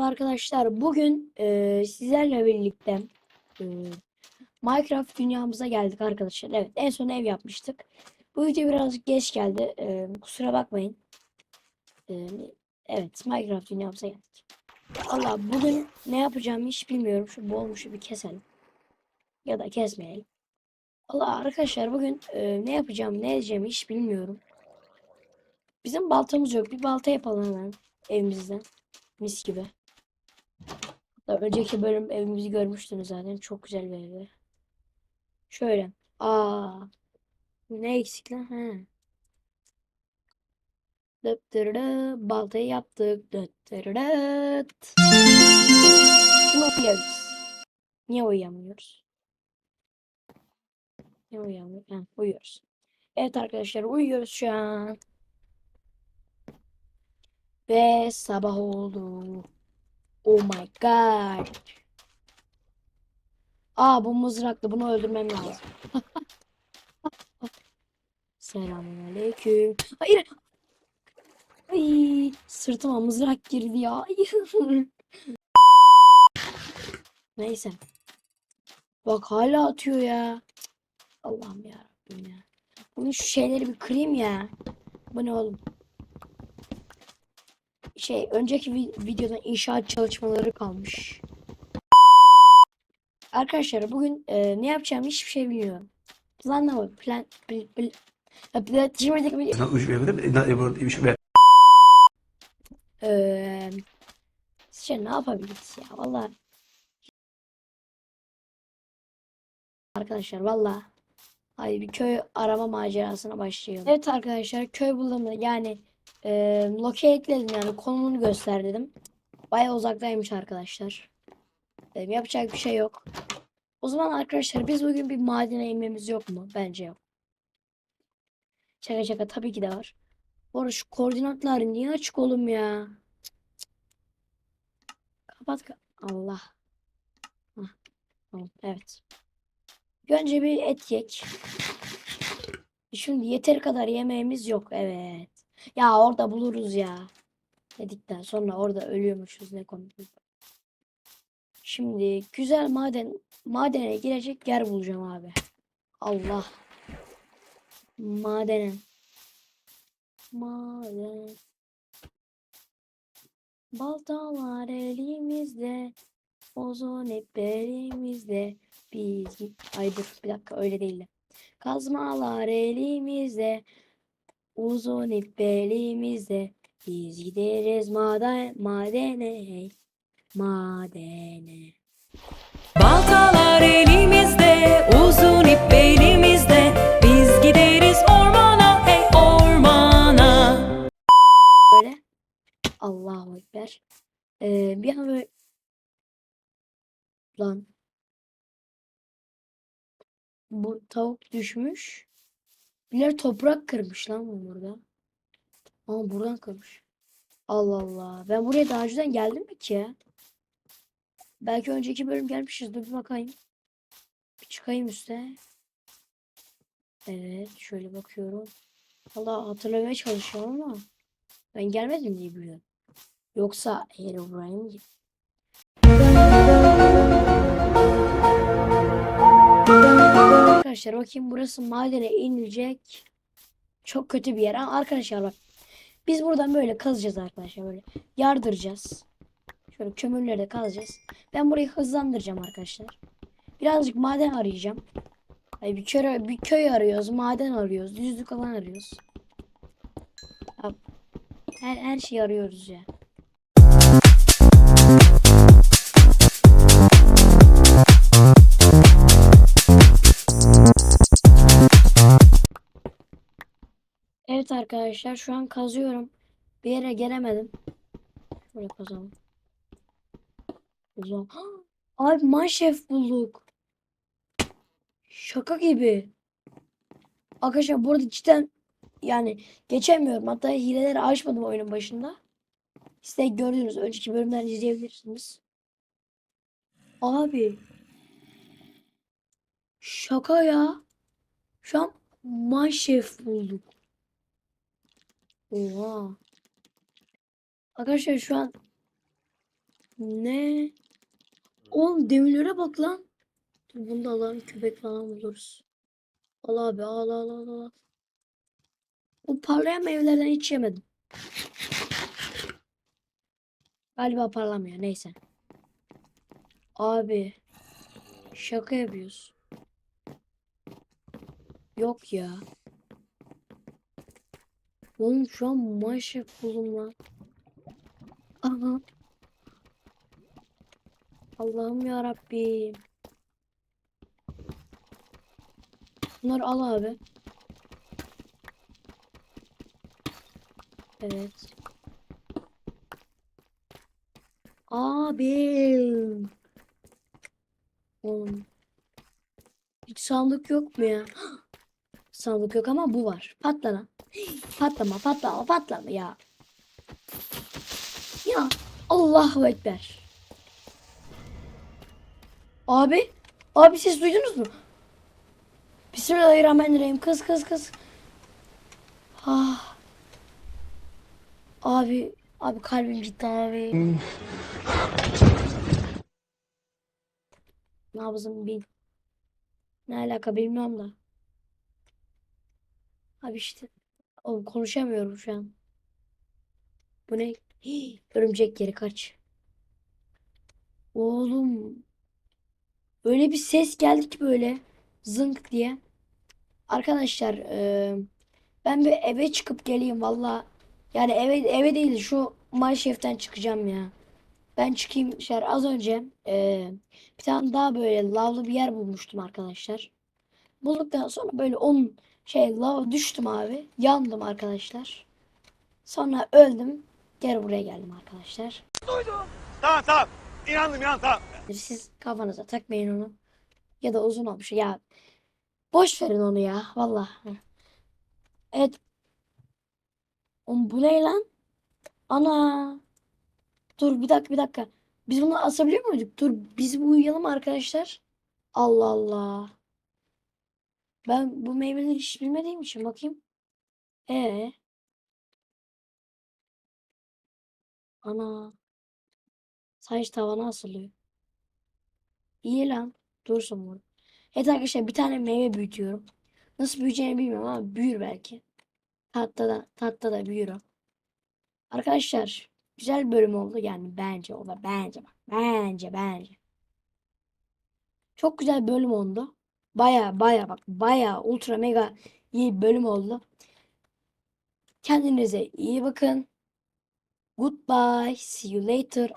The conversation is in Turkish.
merhaba arkadaşlar. Bugün e, sizlerle birlikte e, Minecraft dünyamıza geldik arkadaşlar. Evet, en son ev yapmıştık. Bu video birazcık geç geldi. E, kusura bakmayın. E, evet, Minecraft dünyamıza geldik. Allah bugün ne yapacağımı hiç bilmiyorum. Şu bolmuşu bir keselim. Ya da kesmeyelim. Allah arkadaşlar bugün e, ne yapacağım, ne edeceğimi hiç bilmiyorum. Bizim baltamız yok. Bir balta yapalım hemen evimizden. Mis gibi. Daha önceki bölüm evimizi görmüştünüz zaten. Çok güzel bir evdi. Şöyle. Aa. Ne eksik lan? He. Dıt dırırı, Baltayı yaptık. Dıt dırırıt. Şimdi uyuyabiliriz. Niye uyuyamıyoruz? Niye uyuyamıyoruz? Ha, uyuyoruz. Evet arkadaşlar uyuyoruz şu an. Ve sabah oldu. Oh my god. Aa bu mızraklı. Bunu öldürmem lazım. Selamünaleyküm. Hayır. Ay, sırtıma mızrak girdi ya. Neyse. Bak hala atıyor ya. Allah'ım ya Rabbim ya. Bunu şu şeyleri bir kırayım ya. Bu ne oğlum? Şey önceki vi- videodan inşaat çalışmaları kalmış. Arkadaşlar bugün e, ne yapacağımı hiçbir şey bilmiyorum. Planlama plan pl, pl, Eee sizce ne yapabiliriz ya valla. Arkadaşlar valla. Hadi bir köy arama macerasına başlayalım. Evet arkadaşlar köy buldum yani e, Loki ekledim yani konumunu göster dedim. Baya uzaktaymış arkadaşlar. E, yapacak bir şey yok. O zaman arkadaşlar biz bugün bir madene inmemiz yok mu? Bence yok. Şaka şaka tabii ki de var. Bu arada şu koordinatlar niye açık oğlum ya? Kapat. ka- Allah. Hah, evet. Önce bir et yek. Şimdi yeteri kadar yemeğimiz yok. Evet. Ya orada buluruz ya. Dedikten sonra orada ölüyormuşuz ne komik. Şimdi güzel maden madene girecek yer bulacağım abi. Allah. Madene. Maden. Baltalar elimizde. Ozon hep elimizde. Biz. Ay dur bir dakika öyle değil. de. Kazmalar elimizde. Uzun ip elimizde. Biz gideriz maden, madene. hey, Madene. Baltalar elimizde, uzun ip elimizde. Biz gideriz ormana, hey ormana. Böyle. Allahu Ekber. Ee, bir an böyle. Lan. Bu tavuk düşmüş. Birileri toprak kırmış lan bu burada. Ama buradan kırmış. Allah Allah. Ben buraya daha önceden geldim mi ki? Belki önceki bölüm gelmişiz. Dur bir bakayım. Bir çıkayım üste. Evet. Şöyle bakıyorum. Valla hatırlamaya çalışıyorum ama. Ben gelmedim diye biliyorum. Yoksa Herobrine gibi. Arkadaşlar bakayım burası madene inilecek. Çok kötü bir yer. Ama arkadaşlar bak. Biz buradan böyle kazacağız arkadaşlar. Böyle yardıracağız. Şöyle kömürleri de kazacağız. Ben burayı hızlandıracağım arkadaşlar. Birazcık maden arayacağım. Ay bir köy, bir köy arıyoruz. Maden arıyoruz. Düzlük alan arıyoruz. Her, her şeyi arıyoruz ya. Evet arkadaşlar şu an kazıyorum. Bir yere gelemedim. Şöyle kazalım. Zaman... Abi Minecraft bulduk. Şaka gibi. Arkadaşlar burada cidden yani geçemiyorum. Hatta hileleri açmadım oyunun başında. Siz de gördünüz. Önceki bölümleri izleyebilirsiniz. Abi. Şaka ya. Şu an Minecraft bulduk. Oha. Arkadaşlar şu an Ne? Oğlum demirlere bak lan. Dur bunu da alalım köpek falan buluruz. Al abi al al al al. Bu parlayan meyvelerden hiç yemedim. Galiba parlamıyor neyse. Abi şaka yapıyorsun. Yok ya. Oğlum şu an buldum lan. Aha. Allah'ım ya Rabbim. Bunları al abi. Evet. Abi. Oğlum. Hiç sandık yok mu ya? Sandık yok ama bu var. Patla. Patlama patlama patlama ya. Ya Allahu Ekber. Abi. Abi siz duydunuz mu? Bismillahirrahmanirrahim. Kız kız kız. Ah. Abi. Abi kalbim gitti abi. Nabzım bin. Ne alaka bilmiyorum da. Abi işte. Oğlum konuşamıyorum şu an. Bu ne? Hii, örümcek yeri kaç. Oğlum. Öyle bir ses geldi ki böyle. Zınk diye. Arkadaşlar eee, ben bir eve çıkıp geleyim valla. Yani eve eve değil şu Mineshaft'ten çıkacağım ya. Ben çıkayım şer az önce eee, bir tane daha böyle lavlı bir yer bulmuştum arkadaşlar. Bulduktan sonra böyle onun şey lava düştüm abi. Yandım arkadaşlar. Sonra öldüm. Geri buraya geldim arkadaşlar. Tamam tamam. İnandım inandım tamam. Siz kafanıza takmayın onu. Ya da uzun olmuş. Ya boş verin onu ya. Vallahi. Evet. Oğlum bu ne lan? Ana. Dur bir dakika bir dakika. Biz bunu asabiliyor muyduk? Dur biz uyuyalım arkadaşlar. Allah Allah. Ben bu meyveleri hiç bilmediğim için bakayım. Ee. Ana. Sadece tavana asılıyor. İyi lan. Dursun burada. Evet arkadaşlar bir tane meyve büyütüyorum. Nasıl büyüyeceğini bilmiyorum ama büyür belki. Tatta da, tatta da büyür o. Arkadaşlar güzel bir bölüm oldu yani bence o da bence bak bence bence. Çok güzel bir bölüm oldu. Baya baya bak baya ultra mega iyi bölüm oldu. Kendinize iyi bakın. Goodbye. See you later.